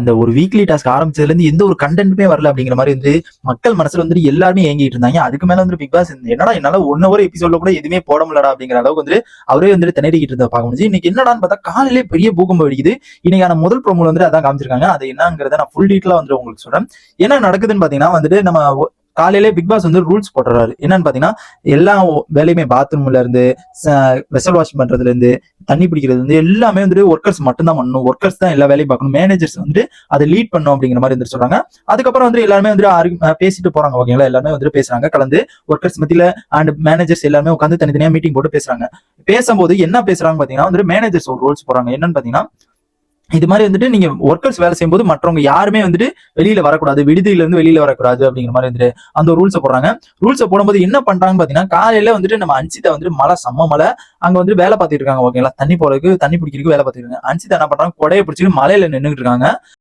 இந்த ஒரு weekly task ஆரம்பிச்சதுல இருந்து எந்த ஒரு கண்டென்ட்டுமே வரல அப்படிங்கிற மாதிரி வந்து மக்கள் மனசுல வந்துட்டு எல்லாருமே ஏங்கிட்டு இருந்தாங்க. அதுக்கு மேல வந்து பிக் பாஸ் என்னடா என்னால ஒன் ஹவர் எபிசோட்ல கூட எதுவுமே போட முடியலடா அப்படிங்கிற அளவுக்கு வந்து அவரே வந்துட்டு திணறிக்கிட்டு இருந்த பார்க்க முடிஞ்சு இன்னைக்கு என்னடான்னு பார்த்தா காலையிலே பெரிய பூகம்பம் வெடிக்குது. இன்னைக்கான முதல் ப்ரோமோல வந்து அதான் காமிச்சிருக்காங்க. அது என்னங்கிறத நான் ஃபுல் டீட்டெயிலா வந்து உங்களுக்கு சொல்றேன். என்ன நடக்குதுன்னு பாத்தீங்கன்னா வந்துட்டு நம்ம காலையிலே பிக் பாஸ் வந்து ரூல்ஸ் போட்டுறாரு. என்னன்னு பாத்தீங்கன்னா எல்லா வேலையுமே பாத்ரூம்ல இருந்து வெசல் வாஷ் பண்றதுல இருந்து தண்ணி பிடிக்கிறது வந்து எல்லாமே வந்துட்டு ஒர்க்கர்ஸ் மட்டும்தான் பண்ணணும். ஒர்க்கர்ஸ் தான் எல்லா வேலையும் பார்க்கணும். மேனேஜர்ஸ் வந்துட்டு அதை லீட் பண்ணும் அப்படிங்கிற மாதிரி வந்துட்டு சொல்றாங்க. அதுக்கப்புறம் வந்து எல்லாருமே வந்து argu- பேசிட்டு போறாங்க ஓகேங்களா எல்லாருமே வந்துட்டு பேசுறாங்க. கலந்து ஒர்க்கர்ஸ் மத்தியில அண்ட் மேனேஜர்ஸ் எல்லாருமே உட்காந்து தனித்தனியா மீட்டிங் போட்டு பேசுறாங்க. பேசும்போது என்ன பேசுறாங்க பாத்தீங்கன்னா வந்துட்டு மேனேஜர்ஸ் ஒரு ரூல்ஸ் போறாங்க என்னன்னு பாத்தீங்கன்னா இது மாதிரி வந்துட்டு நீங்க ஒர்க்கர்ஸ் வேலை செய்யும்போது மற்றவங்க யாருமே வந்துட்டு வெளியில வரக்கூடாது விடுதியில இருந்து வெளியில வரக்கூடாது அப்படிங்கிற மாதிரி வந்துட்டு அந்த ரூல்ஸை போடுறாங்க. ரூல்ஸை போடும்போது என்ன பண்றாங்க பாத்தீங்கன்னா காலையில வந்துட்டு நம்ம அன்சிதா வந்துட்டு மழை செம்ம மழை. அங்க வந்து வேலை பார்த்துட்டு இருக்காங்க ஓகேங்களா தண்ணி போறதுக்கு தண்ணி பிடிக்கிறதுக்கு வேலை பார்த்துட்டு இருக்காங்க. அன்சிதா என்ன பண்றாங்க? கொடையை பிடிச்சிட்டு மலையில நின்னுட்டு இருக்காங்க.